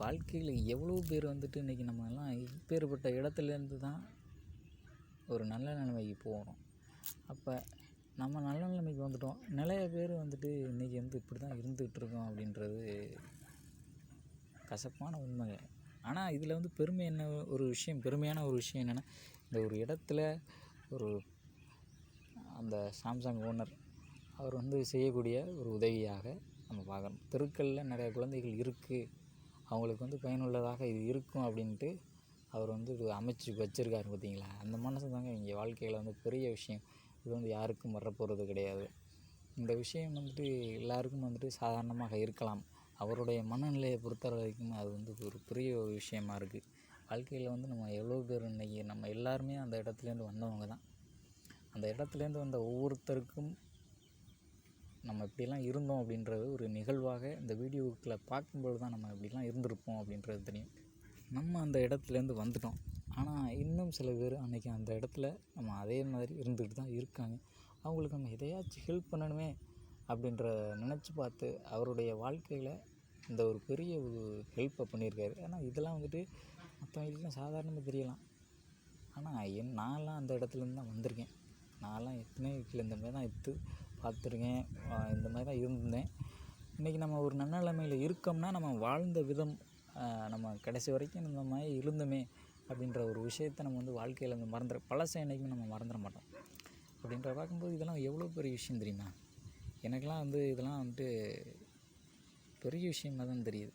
வாழ்க்கையில் எவ்வளோ பேர் வந்துட்டு இன்றைக்கி நம்ம எல்லாம் இப்பேற்பட்ட இடத்துலேருந்து தான் ஒரு நல்ல நிலைமைக்கு போகிறோம் அப்போ நம்ம நல்ல நிலைமைக்கு வந்துட்டோம். நிறைய பேர் வந்துட்டு இன்றைக்கி வந்து இப்படி தான் இருந்துகிட்டு இருக்கோம் அப்படின்றது கசப்பான உண்மை ஆனால் இதில் வந்து பெருமை என்ன ஒரு விஷயம் பெருமையான ஒரு விஷயம் என்னென்னா இந்த ஒரு இடத்துல ஒரு அந்த சாம்சங் ஓனர் அவர் வந்து செய்யக்கூடிய ஒரு உதவியாக நம்ம பார்க்கணும். தெருக்களில் நிறைய குழந்தைகள் இருக்குது அவங்களுக்கு வந்து பயனுள்ளதாக இது இருக்கும் அப்படின்ட்டு அவர் வந்து இது அமைச்சு வச்சுருக்காரு பார்த்தீங்களா? அந்த மனசு தாங்க இங்கே வாழ்க்கையில் வந்து பெரிய விஷயம். இது வந்து யாருக்கும் வரப்போகிறது கிடையாது. இந்த விஷயம் வந்துட்டு எல்லாருக்கும் வந்துட்டு சாதாரணமாக இருக்கலாம். அவருடைய மனநிலையை பொறுத்த வரைக்கும் அது வந்து ஒரு பெரிய ஒரு விஷயமா இருக்குது வாழ்க்கையில் வந்து நம்ம எவ்வளோ பேர் இன்றைக்கி நம்ம எல்லாருமே அந்த இடத்துலேருந்து வந்தவங்க தான். அந்த இடத்துலேருந்து வந்த ஒவ்வொருத்தருக்கும் நம்ம இப்படிலாம் இருந்தோம் அப்படின்றது ஒரு நிகழ்வாக இந்த வீடியோக்களை பார்க்கும்பொழுது தான் நம்ம இப்படிலாம் இருந்திருப்போம் அப்படின்றது தெரியும். நம்ம அந்த இடத்துலேருந்து வந்துட்டோம். ஆனால் இன்னும் சில பேர் அன்றைக்கி அந்த இடத்துல நம்ம அதே மாதிரி இருந்துகிட்டு தான் இருக்காங்க. அவங்களுக்கு நம்ம எதையாச்சும் ஹெல்ப் பண்ணணுமே அப்படின்ற நினச்சி பார்த்து அவருடைய வாழ்க்கையில் இந்த ஒரு பெரிய ஒரு ஹெல்ப்பை பண்ணியிருக்காரு. ஆனால் இதெல்லாம் வந்துட்டு மற்றவங்களுக்குலாம் சாதாரணமாக தெரியலாம். ஆனால் என் நான்லாம் அந்த இடத்துலேருந்து தான் வந்திருக்கேன். நான்லாம் எத்தனை வீட்டில் இந்த மாதிரி தான் எடுத்து பார்த்துருக்கேன். இந்த மாதிரி தான் இருந்தேன். இன்றைக்கி நம்ம ஒரு நன்னலைமையில் இருக்கோம்னா நம்ம வாழ்ந்த விதம் நம்ம கடைசி வரைக்கும் இந்த மாதிரி இருந்தோமே அப்படின்ற ஒரு விஷயத்தை நம்ம வந்து வாழ்க்கையில் வந்து மறந்துட பழசை என்றைக்குமே நம்ம மறந்துட மாட்டோம். அப்படின்ற பார்க்கும்போது இதெல்லாம் எவ்வளோ பெரிய விஷயம் தெரியுமா? எனக்கெல்லாம் வந்து இதெல்லாம் வந்துட்டு பெரிய விஷயமா தான் தெரியுது.